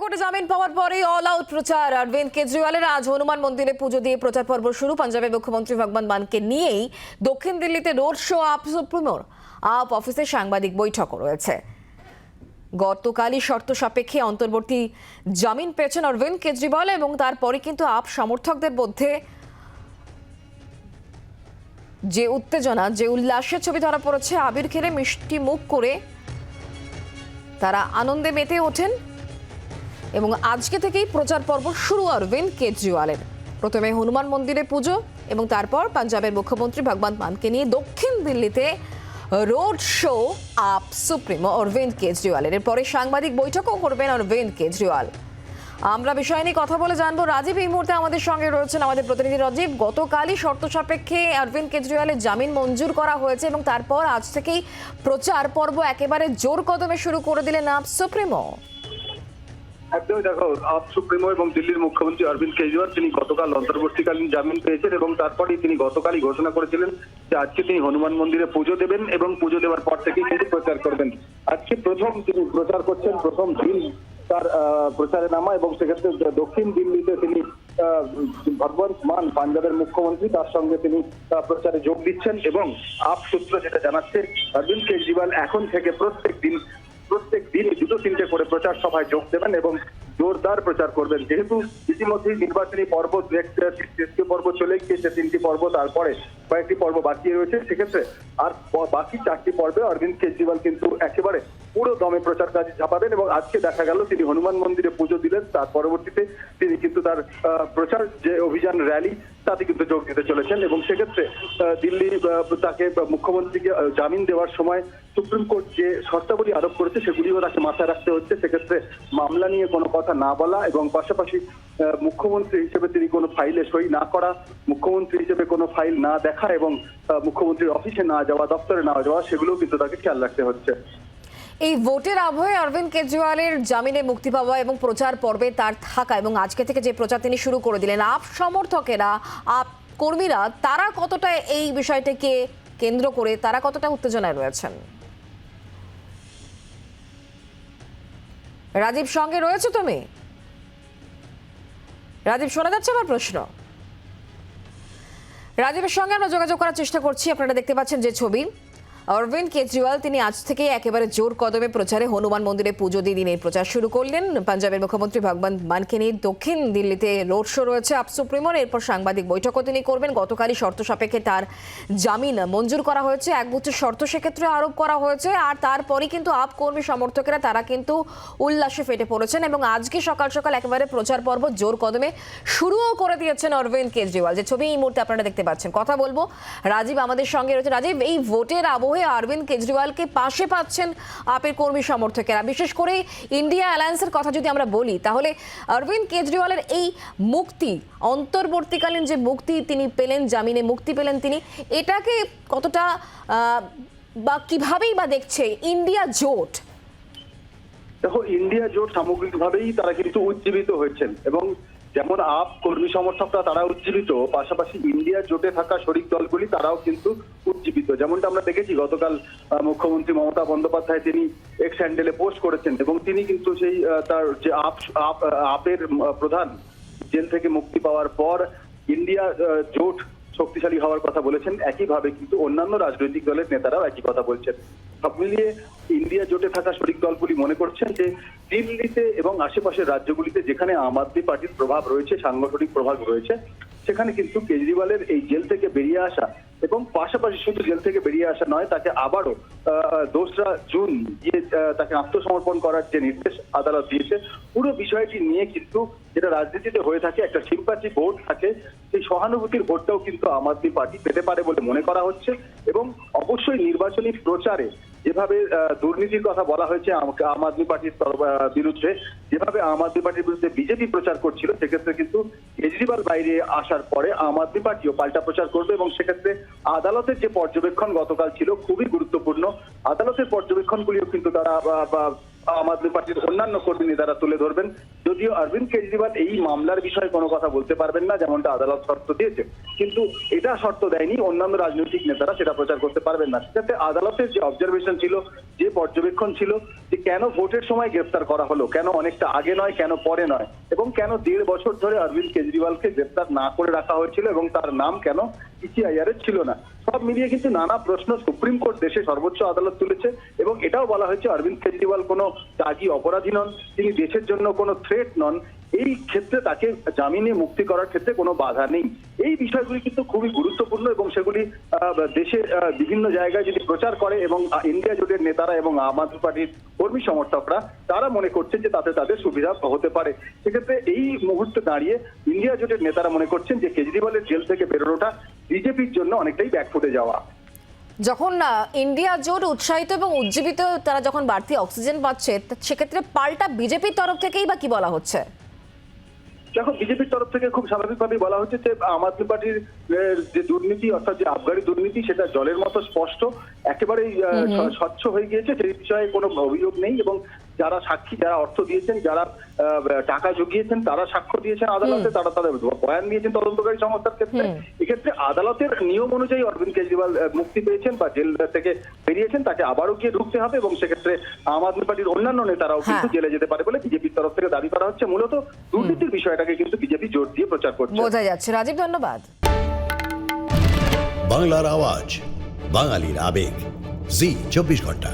কোর্টে জামিন পাওয়ার পরে অল আউট প্রচার। অরবিন্দ কেজরিওয়ালের আজ হনুমান মন্দিরে পুজো দিয়ে প্রচার পর্ব শুরু। পাঞ্জাবের মুখ্যমন্ত্রী ভগবান মানকে নিয়েই দক্ষিণ দিল্লিতে রোড শো আপ সুপ্রিমোর আপ অফিসে সাংবাদিক বৈঠক রয়েছে। গতকালই শর্ত সাপেক্ষে অন্তর্বর্তী জামিন পেয়েছেন অরবিন্দ কেজরিওয়াল এবং তারপরে কিন্তু আপ সমর্থকদের মধ্যে যে উত্তেজনা, যে উল্লাসের ছবি ধরা পড়েছে, আবির খেলে মিষ্টি মুখ করে তারা আনন্দে মেতে ওঠেন। এবং আজকে থেকেই প্রচার পর্ব শুরু, অরবিন্দ কেজরিওয়ালের। প্রথমে হনুমান মন্দিরে পুজো এবং তারপর পাঞ্জাবের মুখ্যমন্ত্রী ভগবন্ত মানকে নিয়ে দক্ষিণ দিল্লিতে road show AAP supremo, Arvind কেজরিওয়ালের। এরপরে সাংবাদিক বৈঠকও করবেন অরবিন্দ কেজরিওয়াল। আমরা বিষয় নিয়ে কথা বলে জানব। রাজীব এই মুহূর্তে আমাদের সঙ্গে রয়েছেন আমাদের প্রতিনিধি রাজীব। গতকালই শর্ত সাপেক্ষে অরবিন্দ কেজরিওয়ালের জামিন মঞ্জুর করা হয়েছে এবং তারপর আজ থেকেই প্রচার পর্ব একেবারে জোর কদমে শুরু করে দিলেন আপ সুপ্রিমো। একদমই দেখো, আপ সুপ্রিমো এবং দিল্লির মুখ্যমন্ত্রী অরবিন্দ কেজরিওয়াল, তিনি গতকাল অন্তর্বর্তীকালীন জামিন পেয়েছেন এবং তারপরেই তিনি গতকালই ঘোষণা করেছিলেন যে আজকে তিনি হনুমান মন্দিরে পুজো দেবেন এবং পুজো দেওয়ার পর থেকেই কিন্তু প্রচার করবেন। আজকে প্রথম তিনি প্রচার করছেন, প্রথম দিন তার প্রচারে নামা এবং সেক্ষেত্রে দক্ষিণ দিল্লিতে তিনি ভগবন্ত মান পাঞ্জাবের মুখ্যমন্ত্রী, তার সঙ্গে তিনি প্রচারে যোগ দিচ্ছেন এবং আপ সূত্র যেটা জানাচ্ছে, অরবিন্দ কেজরিওয়াল এখন থেকে প্রত্যেক দিন প্রত্যেক দিন দুটো তিনটে করে প্রচার সভায় যোগ দেবেন এবং জোরদার প্রচার করবেন। যেহেতু ইতিমধ্যেই নির্বাচনী পর্ব দু একটা তৃতীয় পর্ব চলে গিয়েছে, তিনটি পর্ব তারপরে কয়েকটি পর্ব বাকি রয়েছে, সেক্ষেত্রে আর বাকি চারটি পর্বে অরবিন্দ কেজরিওয়াল কিন্তু একেবারে পুরো দমে প্রচার কাজে ঝাঁপাবেন এবং আজকে দেখা গেল তিনি হনুমান মন্দিরে পুজো দিলেন, তার পরবর্তীতে তিনি কিন্তু তার প্রচার যে অভিযান র্যালি, তাতে কিন্তু যোগ দিতে চলেছেন এবং সেক্ষেত্রে দিল্লি তাকে মুখ্যমন্ত্রীকে জামিন দেওয়ার সময় সুপ্রিম কোর্ট যে শর্তাবলী আরোপ করেছে, সেগুলিও তাকে মাথায় রাখতে হচ্ছে। সেক্ষেত্রে মামলা নিয়ে কোনো কথা না বলা এবং পাশাপাশি মুখ্যমন্ত্রী হিসেবে তিনি কোনো ফাইলে সই না করা, মুখ্যমন্ত্রী হিসেবে কোনো ফাইল না দেখা এবং মুখ্যমন্ত্রীর অফিসে না যাওয়া, দপ্তরে না যাওয়া, সেগুলোও কিন্তু তাকে খেয়াল রাখতে হচ্ছে। এই ভোটের আবহে অরবিন্দ কেজরিওয়ালের জামিনে মুক্তি পাওয়া এবং প্রচার পর্বে তার থাকা এবং আজকে থেকে যে প্রচার তিনি শুরু করে দিলেন, আপ সমর্থকেরা, আপ কর্মীরা, তারা কতটা এই বিষয়টাকে কেন্দ্র করে, তারা কতটা উত্তেজনায় রয়েছেন? রাজীব সঙ্গে রয়েছে তুমি? রাজীব, শোনা যাচ্ছে আমার প্রশ্ন? রাজীবের সঙ্গে আমরা যোগাযোগ করার চেষ্টা করছি। আপনারা দেখতে পাচ্ছেন যে ছবি। অরবিন্দ কেজরিওয়াল, তিনি আজ থেকে একেবারে জোর কদমে প্রচারে হনুমান মন্দিরে পুজো দিয়ে দিনের প্রচার শুরু করলেন। পাঞ্জাবের মুখ্যমন্ত্রী ভগবন্ত মানকে নিয়ে দক্ষিণ দিল্লিতে রোড শো রয়েছে আপ সুপ্রিমোর। এরপর সাংবাদিক বৈঠকও তিনি করবেন। গতকালই শর্ত সাপেক্ষে তার জামিন মঞ্জুর করা হয়েছে। এক গুচ্ছ শর্ত সেক্ষেত্রে আরোপ করা হয়েছে। আর তারপরই কিন্তু আপ কর্মী সমর্থকেরা, তারা কিন্তু উল্লাসে ফেটে পড়েছেন এবং আজকে সকাল সকাল একেবারে প্রচার পর্ব জোর কদমে শুরুও করে দিয়েছেন অরবিন্দ কেজরিওয়াল। যে ছবি এই মুহূর্তে আপনারা দেখতে পাচ্ছেন। কথা বলব, রাজীব আমাদের সঙ্গে রয়েছে রাজীব, এই ভোটের আবহে অরবিন্দ কেজরিওয়ালকে পাশে পাচ্ছেন আপের কর্মী সমর্থকেরা। বিশেষ করে ইন্ডিয়া অ্যালায়েন্সের কথা যদি আমরা বলি, তাহলে অরবিন্দ কেজরিওয়ালের এই মুক্তি, অন্তর্বর্তীকালীন যে মুক্তি তিনি পেলেন, জামিনে মুক্তি পেলেন তিনি, এটাকে কতটা বা কিভাবেই বা দেখছে ইন্ডিয়া জোট? দেখো, ইন্ডিয়া জোট সামগ্রিকভাবেই তারা কিন্তু উজ্জীবিত হয়েছেন এবং যেমন আপ কর্মী সমর্থকরা তারা উজ্জীবিত, পাশাপাশি ইন্ডিয়া জোটে থাকা শরিক দলগুলি তারাও কিন্তু উজ্জীবিত। যেমনটা আমরা দেখেছি, গতকাল মুখ্যমন্ত্রী মমতা বন্দ্যোপাধ্যায় তিনি এক্স হ্যান্ডেলে পোস্ট করেছেন এবং তিনি কিন্তু সেই তার যে আপ, আপ- আপের প্রধান, জেল থেকে মুক্তি পাওয়ার পর ইন্ডিয়া জোট শক্তিশালী হওয়ার কথা বলেছেন। একইভাবে কিন্তু অন্যান্য রাজনৈতিক দলের নেতারাও একই কথা বলছেন। সব মিলিয়ে ইন্ডিয়া জোটে থাকা শরিক দলগুলি মনে করছেন যে দিল্লিতে এবং আশেপাশের রাজ্যগুলিতে যেখানে আম আদমি পার্টির প্রভাব রয়েছে, সাংগঠনিক প্রভাব রয়েছে, সেখানে কিন্তু কেজরিওয়ালের এই জেল থেকে বেরিয়ে আসা এবং পাশাপাশি শুধু জেল থেকে বেরিয়ে আসা নয়, তাকে আবারও দোসরা জুন গিয়ে তাকে আত্মসমর্পণ করার যে নির্দেশ আদালত দিয়েছে, পুরো বিষয়টি নিয়ে কিন্তু যেটা রাজনীতিতে হয়ে থাকে, একটা সিম্পাথি ভোট থাকে, সেই সহানুভূতির ভোটটাও কিন্তু আম আদমি পার্টি পেতে পারে বলে মনে করা হচ্ছে এবং অবশ্যই নির্বাচনী প্রচারে যেভাবে দুর্নীতির কথা বলা হয়েছে আম আদমি পার্টির বিরুদ্ধে, যেভাবে আম আদমি পার্টির বিরুদ্ধে বিজেপি প্রচার করছিল, সেক্ষেত্রে কিন্তু কেজরিওয়াল বাইরে আসার পরে আম আদমি পার্টিও পাল্টা প্রচার করবে এবং সেক্ষেত্রে আদালতের যে পর্যবেক্ষণ গতকাল ছিল খুবই গুরুত্বপূর্ণ। আদালতের পর্যবেক্ষণগুলিও কিন্তু তারা আম আদমি পার্টির অন্যান্য কর্মী নেতারা তুলে ধরবেন। যদিও অরবিন্দ কেজরিওয়াল এই মামলার বিষয়ে কোনো কথা বলতে পারবেন না, যেমনটা আদালত শর্ত দিয়েছে। কিন্তু এটা শর্ত দেয়নি, অন্যান্য রাজনৈতিক নেতারা সেটা প্রচার করতে পারবেন না। সেক্ষেত্রে আদালতের যে অবজারভেশন ছিল, যে পর্যবেক্ষণ ছিল, যে কেন ভোটের সময় গ্রেফতার করা হলো, কেন অনেকটা আগে নয়, কেন পরে নয়, এবং কেন দেড় বছর ধরে অরবিন্দ কেজরিওয়ালকে গ্রেফতার না করে রাখা হয়েছিল, এবং তার নাম কেন ইসিআইআর এর ছিল না। সব মিলিয়ে কিন্তু নানা প্রশ্ন সুপ্রিম কোর্ট দেশে সর্বোচ্চ আদালত তুলেছে এবং এটাও বলা হয়েছে অরবিন্দ কেজরিওয়াল কোনো দাগি অপরাধী নন, তিনি দেশের জন্য কোনো থ্রেট নন। এই ক্ষেত্রে তাকে জামিনে মুক্তি করার ক্ষেত্রে কোনো বাধা নেই। এই বিষয়গুলি কিন্তু খুবই গুরুত্বপূর্ণ এবং সেগুলি দেশের বিভিন্ন জায়গায় যদি প্রচার করে এবং ইন্ডিয়া জোটের নেতারা এবং আম আদমি পার্টির কর্মী সমর্থকরা, তারা মনে করছেন যে তাতে তাদের সুবিধা হতে পারে। সেক্ষেত্রে এই মুহূর্তে দাঁড়িয়ে ইন্ডিয়া জোটের নেতারা মনে করছেন যে কেজরিওয়ালের জেল থেকে বেরোনোটা বিজেপির জন্য অনেকটাই ব্যাকফুটে যাওয়া। যখন ইন্ডিয়া জোট উৎসাহিত এবং উজ্জীবিত তারা যখন বাড়তি অক্সিজেন পাচ্ছে সেক্ষেত্রে পাল্টা বিজেপির তরফ থেকেই বা কি বলা হচ্ছে? দেখো বিজেপির তরফ থেকে খুব স্বাভাবিকভাবেই বলা হচ্ছে যে আম আদমি পার্টির যে দুর্নীতি অর্থাৎ যে আবগারি দুর্নীতি সেটা জলের মতো স্পষ্ট। একেবারেই স্বচ্ছ হয়ে গিয়েছে সেই বিষয়ে কোনো অভিযোগ নেই এবং যারা সাক্ষী যারা অর্থ দিয়েছেন যারা আহ, টাকা জুগিয়েছেন তারা সাক্ষ্য দিয়েছেন আদালতে তারা তাদের বয়ান দিয়েছেন তদন্তকারী সংস্থার ক্ষেত্রে। এক্ষেত্রে আদালতের নিয়ম অনুযায়ী অরবিন্দ কেজরিওয়াল মুক্তি পেয়েছেন বা জেল থেকে বেরিয়েছেন তাকে আবারও গিয়ে ঢুকতে হবে এবং সেক্ষেত্রে আম আদমি পার্টির অন্যান্য নেতারাও কিন্তু হ্যাঁ। জেলে যেতে পারে বলে বিজেপির তরফ থেকে দাবি করা হচ্ছে। মূলত দুর্নীতির বিষয়টাকে কিন্তু বিজেপি জোর দিয়ে প্রচার করছে। বোঝা যাচ্ছে। রাজীব ধন্যবাদ। বাংলার আওয়াজ বাঙালির আবেগ। জি চব্বিশ ঘণ্টা।